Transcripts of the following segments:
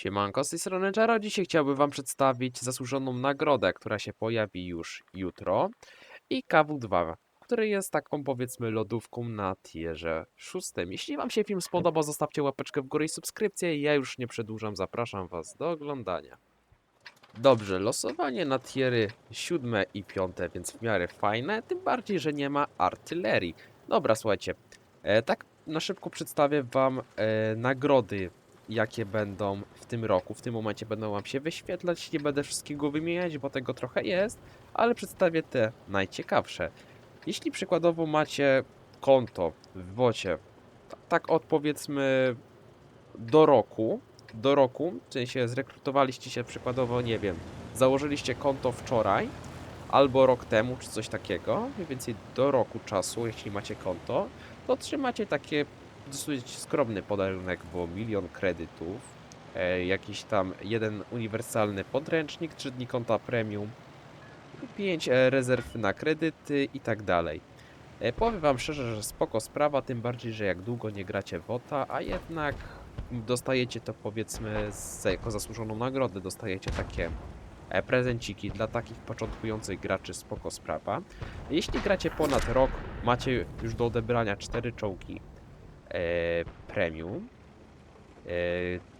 Siemanko, z tej strony Jaro. Dzisiaj chciałbym Wam przedstawić zasłużoną nagrodę, która się pojawi już jutro i KW2, który jest taką powiedzmy lodówką na tierze szóstym. Jeśli Wam się film spodobał, zostawcie łapeczkę w górę i subskrypcję. Ja już nie przedłużam, zapraszam Was do oglądania. Dobrze, losowanie na tiery siódme i piąte, więc w miarę fajne, tym bardziej, że nie ma artylerii. Dobra, słuchajcie, e, tak na szybko przedstawię Wam e, nagrody jakie będą w tym roku. W tym momencie będą Wam się wyświetlać. Nie będę wszystkiego wymieniać, bo tego trochę jest, ale przedstawię te najciekawsze. Jeśli przykładowo macie konto w wocie, ta- tak od powiedzmy do roku, do roku, w sensie zrekrutowaliście się przykładowo, nie wiem, założyliście konto wczoraj albo rok temu, czy coś takiego, mniej więcej do roku czasu, jeśli macie konto, to otrzymacie takie dosyć skromny podarunek, bo milion kredytów, e, jakiś tam jeden uniwersalny podręcznik, 3 dni konta premium, 5 e, rezerw na kredyty i tak dalej. E, powiem wam szczerze, że spoko sprawa, tym bardziej, że jak długo nie gracie WOTA, a jednak dostajecie to powiedzmy z, jako zasłużoną nagrodę, dostajecie takie e, prezenciki dla takich początkujących graczy, spoko sprawa. Jeśli gracie ponad rok, macie już do odebrania 4 czołgi premium. E,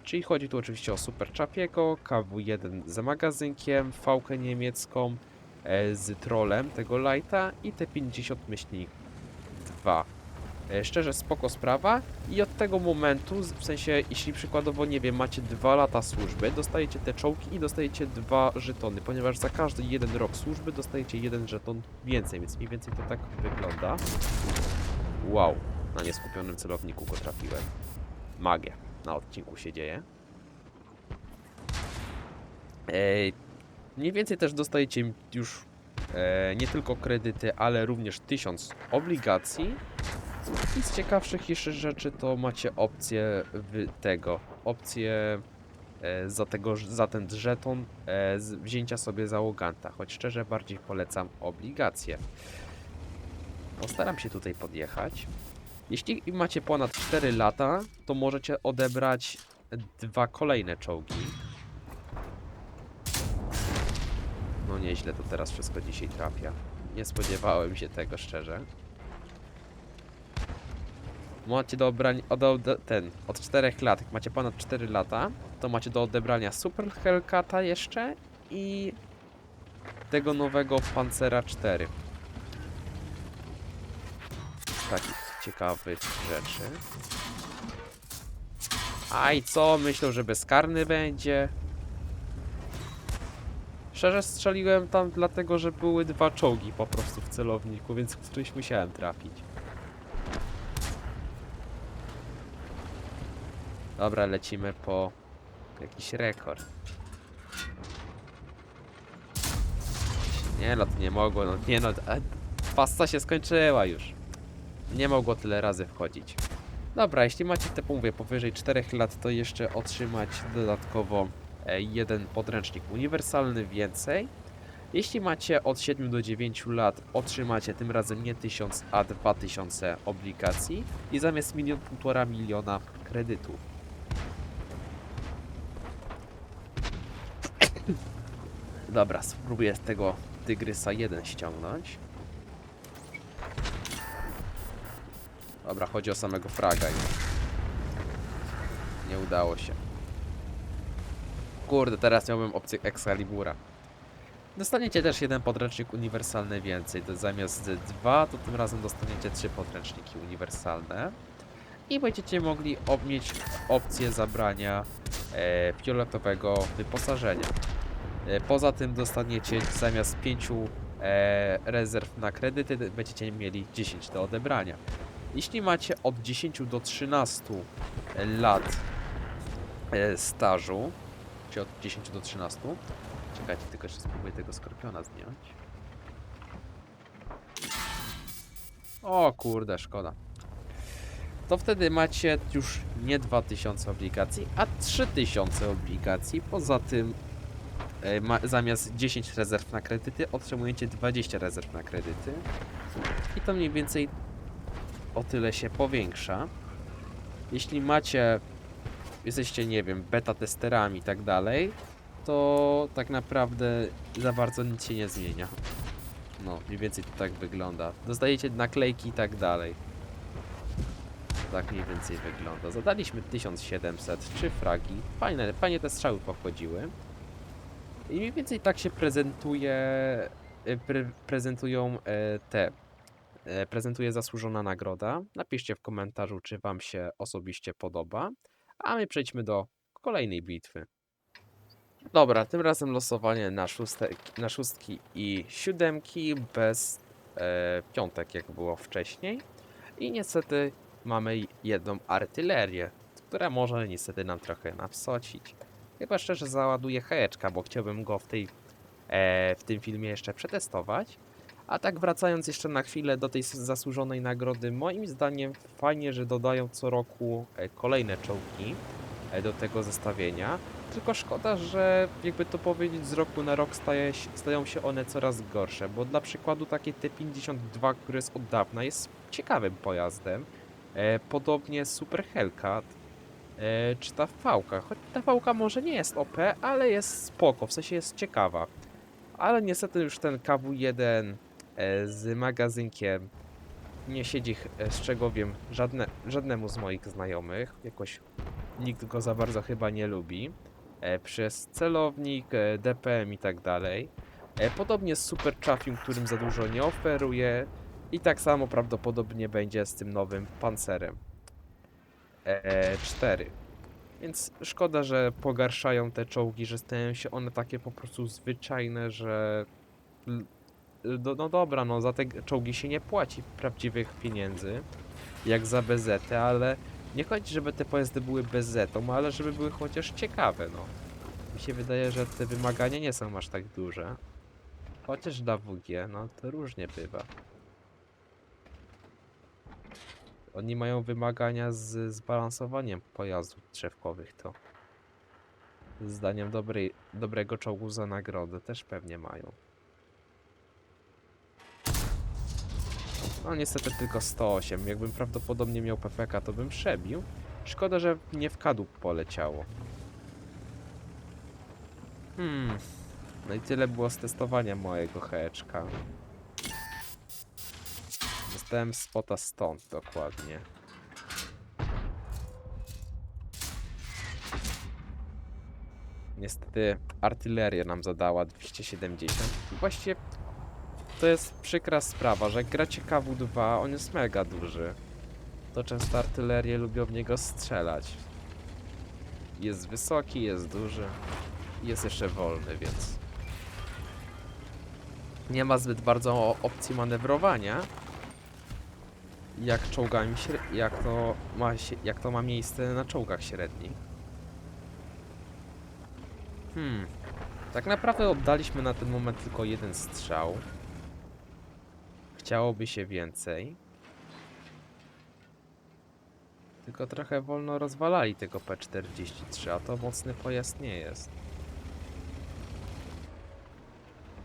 czyli chodzi tu oczywiście o Super Chapiego, KW1 z magazynkiem, fałkę niemiecką e, z trolem tego lighta i T50 myślnik 2. E, szczerze spoko sprawa i od tego momentu, w sensie jeśli przykładowo nie wiem, macie dwa lata służby, dostajecie te czołgi i dostajecie dwa żetony, ponieważ za każdy jeden rok służby dostajecie jeden żeton więcej, więc mniej więcej to tak wygląda. Wow, na nieskupionym celowniku go trafiłem. Magia na odcinku się dzieje. Ej, mniej więcej też dostajecie już e, nie tylko kredyty, ale również 1000 obligacji. I z ciekawszych jeszcze rzeczy to macie opcję tego, opcję e, za, tego, za ten żeton e, wzięcia sobie załoganta, choć szczerze bardziej polecam obligacje. Postaram się tutaj podjechać. Jeśli macie ponad 4 lata, to możecie odebrać dwa kolejne czołgi. No nieźle to teraz wszystko dzisiaj trafia. Nie spodziewałem się tego szczerze. Macie do obrania od, ten od 4 lat, jak macie ponad 4 lata, to macie do odebrania Super Hellcata jeszcze i tego nowego Pancera 4 takich ciekawych rzeczy. A i co? Myślę, że bezkarny będzie. Szczerze strzeliłem tam dlatego, że były dwa czołgi po prostu w celowniku, więc któryś musiałem trafić. Dobra, lecimy po jakiś rekord. Nie no, nie mogło, no nie no, pasta się skończyła już nie mogło tyle razy wchodzić. Dobra, jeśli macie te mówię powyżej 4 lat, to jeszcze otrzymać dodatkowo e, jeden podręcznik uniwersalny więcej. Jeśli macie od 7 do 9 lat, otrzymacie tym razem nie 1000, a 2000 obligacji i zamiast milion, półtora miliona kredytów. Dobra, spróbuję z tego Tygrysa 1 ściągnąć. Dobra, chodzi o samego fraga. Nie udało się. Kurde, teraz miałbym opcję Excalibura. Dostaniecie też jeden podręcznik uniwersalny więcej. To zamiast dwa, to tym razem dostaniecie trzy podręczniki uniwersalne. I będziecie mogli mieć opcję zabrania e, fioletowego wyposażenia. E, poza tym dostaniecie zamiast pięciu e, rezerw na kredyty, będziecie mieli 10 do odebrania. Jeśli macie od 10 do 13 lat e, stażu, czy od 10 do 13, czekajcie, tylko jeszcze spróbuję tego skorpiona zdjąć. O kurde, szkoda. To wtedy macie już nie 2000 obligacji, a 3000 obligacji. Poza tym e, ma, zamiast 10 rezerw na kredyty otrzymujecie 20 rezerw na kredyty. I to mniej więcej o tyle się powiększa. Jeśli macie jesteście, nie wiem, beta testerami i tak dalej, to tak naprawdę za bardzo nic się nie zmienia. No, mniej więcej to tak wygląda. Dostajecie naklejki i tak dalej. Tak mniej więcej wygląda. Zadaliśmy 1700, 3 fragi. Fajne, fajnie te strzały pochodziły. I mniej więcej tak się prezentuje, e, pre, prezentują e, te, prezentuje zasłużona nagroda. Napiszcie w komentarzu, czy wam się osobiście podoba. A my przejdźmy do kolejnej bitwy. Dobra, tym razem losowanie na, szóste, na szóstki i siódemki bez e, piątek, jak było wcześniej. I niestety mamy jedną artylerię, która może niestety nam trochę napsocić. Chyba szczerze załaduję hejeczka, bo chciałbym go w, tej, e, w tym filmie jeszcze przetestować. A tak wracając jeszcze na chwilę do tej zasłużonej nagrody, moim zdaniem fajnie, że dodają co roku e, kolejne czołgi e, do tego zestawienia. Tylko szkoda, że jakby to powiedzieć, z roku na rok staje, stają się one coraz gorsze, bo dla przykładu takie T-52, które jest od dawna, jest ciekawym pojazdem. E, podobnie Super Hellcat, czy ta Fałka. Choć ta Fałka może nie jest OP, ale jest spoko, w sensie jest ciekawa. Ale niestety już ten KW-1 e, z magazynkiem nie siedzi, e, z czego wiem, żadne, żadnemu z moich znajomych. Jakoś nikt go za bardzo chyba nie lubi. E, przez celownik, e, DPM i tak dalej. E, podobnie z Super Chaffim, którym za dużo nie oferuje. I tak samo prawdopodobnie będzie z tym nowym pancerem. E, 4. Więc szkoda, że pogarszają te czołgi, że stają się one takie po prostu zwyczajne, że. L- No, no dobra, no za te czołgi się nie płaci prawdziwych pieniędzy, jak za BZ, ale nie chodzi, żeby te pojazdy były BZ, ale żeby były chociaż ciekawe, no. Mi się wydaje, że te wymagania nie są aż tak duże. Chociaż dla WG, no to różnie bywa. Oni mają wymagania z zbalansowaniem pojazdów drzewkowych, to zdaniem dobrej, dobrego czołgu za nagrodę też pewnie mają. No niestety tylko 108. Jakbym prawdopodobnie miał PPK, to bym przebił. Szkoda, że nie w kadłub poleciało. Hmm. No i tyle było z testowania mojego heczka. Dostałem spota stąd dokładnie. Niestety artyleria nam zadała 270. I właściwie to jest przykra sprawa, że jak gracie KW2, on jest mega duży. To często artylerie lubią w niego strzelać. Jest wysoki, jest duży. Jest jeszcze wolny, więc nie ma zbyt bardzo opcji manewrowania. Jak czołgami jak to ma się, jak to ma miejsce na czołgach średnich. Hmm. Tak naprawdę oddaliśmy na ten moment tylko jeden strzał. Chciałoby się więcej. Tylko trochę wolno rozwalali tego P43, a to mocny pojazd nie jest.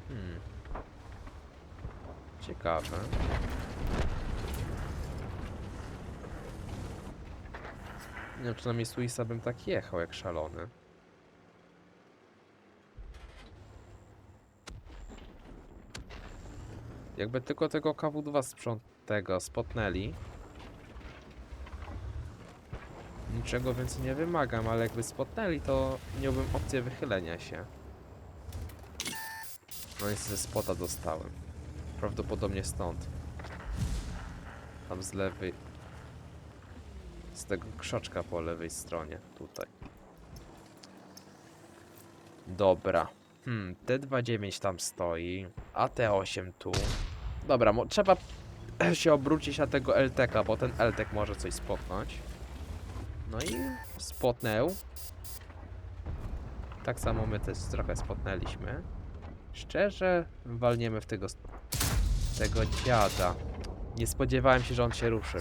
Hmm. Ciekawe. Nie wiem, czy na miejscu Isa bym tak jechał jak szalony. Jakby tylko tego KW2 sprząt spotnęli. Niczego więcej nie wymagam, ale jakby spotnęli, to miałbym opcję wychylenia się. No i ze spota dostałem. Prawdopodobnie stąd. Tam z lewej. Z tego krzaczka po lewej stronie. Tutaj. Dobra. Hmm, T29 tam stoi, a T8 tu. Dobra, trzeba się obrócić na tego LTK, bo ten LTK może coś spotnąć. No i spotnęł. Tak samo my też trochę spotnęliśmy. Szczerze, walniemy w tego, tego dziada. Nie spodziewałem się, że on się ruszy.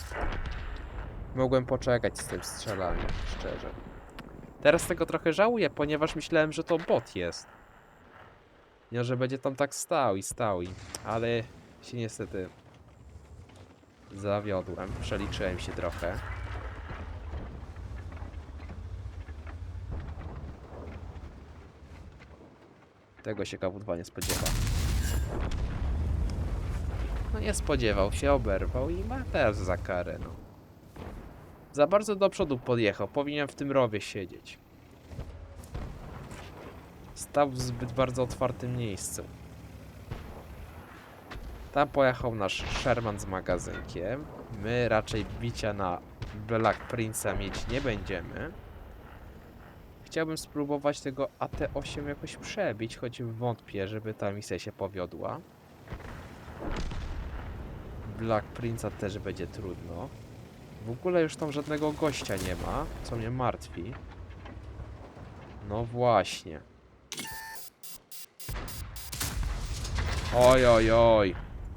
Mogłem poczekać z tym strzelaniem, szczerze. Teraz tego trochę żałuję, ponieważ myślałem, że to bot jest. Nie, że będzie tam tak stał i stał i... Ale się niestety zawiodłem. Przeliczyłem się trochę. Tego się KW2 nie spodziewa. No nie spodziewał się, oberwał i ma teraz za karę, no. Za bardzo do przodu podjechał, powinien w tym rowie siedzieć. Stał w zbyt bardzo otwartym miejscu. Tam pojechał nasz Sherman z magazynkiem. My raczej bicia na Black Prince'a mieć nie będziemy. Chciałbym spróbować tego AT8 jakoś przebić, choć wątpię, żeby ta misja się powiodła. Black Prince'a też będzie trudno. W ogóle już tam żadnego gościa nie ma, co mnie martwi. No właśnie. Oj, oj, oj.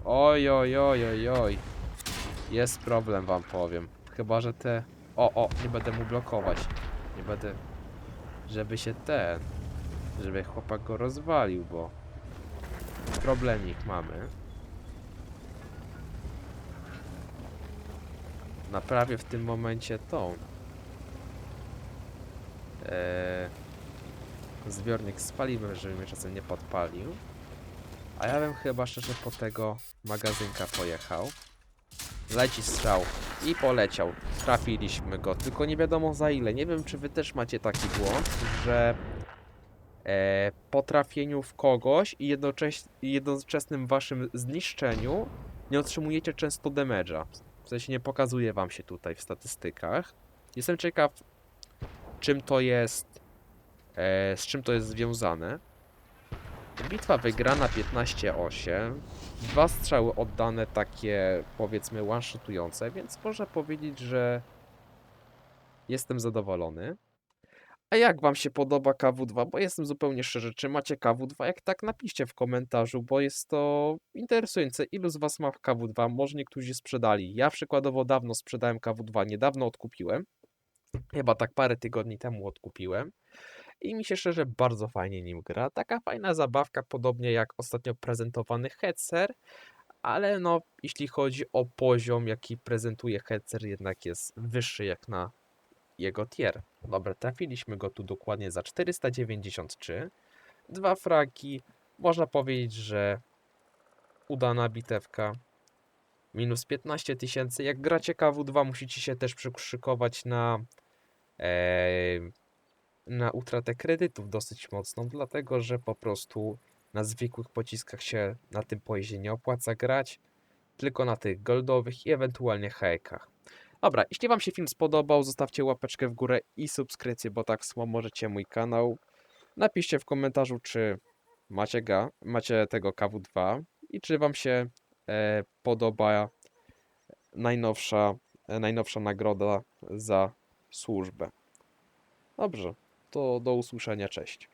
Oj, oj, oj, oj, oj. Jest problem, wam powiem. Chyba, że te... O, o, nie będę mu blokować. Nie będę... Żeby się ten... Żeby chłopak go rozwalił, bo... Problemik mamy. Naprawię w tym momencie tą... Eee, zbiornik z żeby mnie czasem nie podpalił. A ja bym chyba szczerze po tego magazynka pojechał. Leci strzał i poleciał. Trafiliśmy go, tylko nie wiadomo za ile. Nie wiem, czy wy też macie taki błąd, że e, po trafieniu w kogoś i jednocześnie, jednoczesnym waszym zniszczeniu nie otrzymujecie często damage'a. W sensie nie pokazuje wam się tutaj w statystykach. Jestem ciekaw, czym to jest, e, z czym to jest związane. Bitwa wygrana 15-8. Dwa strzały oddane takie powiedzmy one-shotujące, więc można powiedzieć, że jestem zadowolony. A jak wam się podoba KW2? Bo jestem zupełnie szczery, czy macie KW2? Jak tak, napiszcie w komentarzu, bo jest to interesujące. Ilu z was ma KW2? Może niektórzy sprzedali. Ja przykładowo dawno sprzedałem KW2, niedawno odkupiłem. Chyba tak parę tygodni temu odkupiłem. I mi się szczerze bardzo fajnie nim gra. Taka fajna zabawka, podobnie jak ostatnio prezentowany Headser, ale no, jeśli chodzi o poziom, jaki prezentuje Headser, jednak jest wyższy jak na jego tier. Dobra, trafiliśmy go tu dokładnie za 493. Dwa fragi. Można powiedzieć, że udana bitewka. Minus 15 tysięcy. Jak gracie KW2, musicie się też przyszykować na na utratę kredytów dosyć mocną, dlatego że po prostu na zwykłych pociskach się na tym pojeździe nie opłaca grać, tylko na tych goldowych i ewentualnie hejkach. Dobra, jeśli Wam się film spodobał, zostawcie łapeczkę w górę i subskrypcję, bo tak wspomożecie mój kanał. Napiszcie w komentarzu, czy macie, ga, macie tego KW2 i czy Wam się e, podoba najnowsza, e, najnowsza nagroda za służbę. Dobrze, to do usłyszenia, cześć.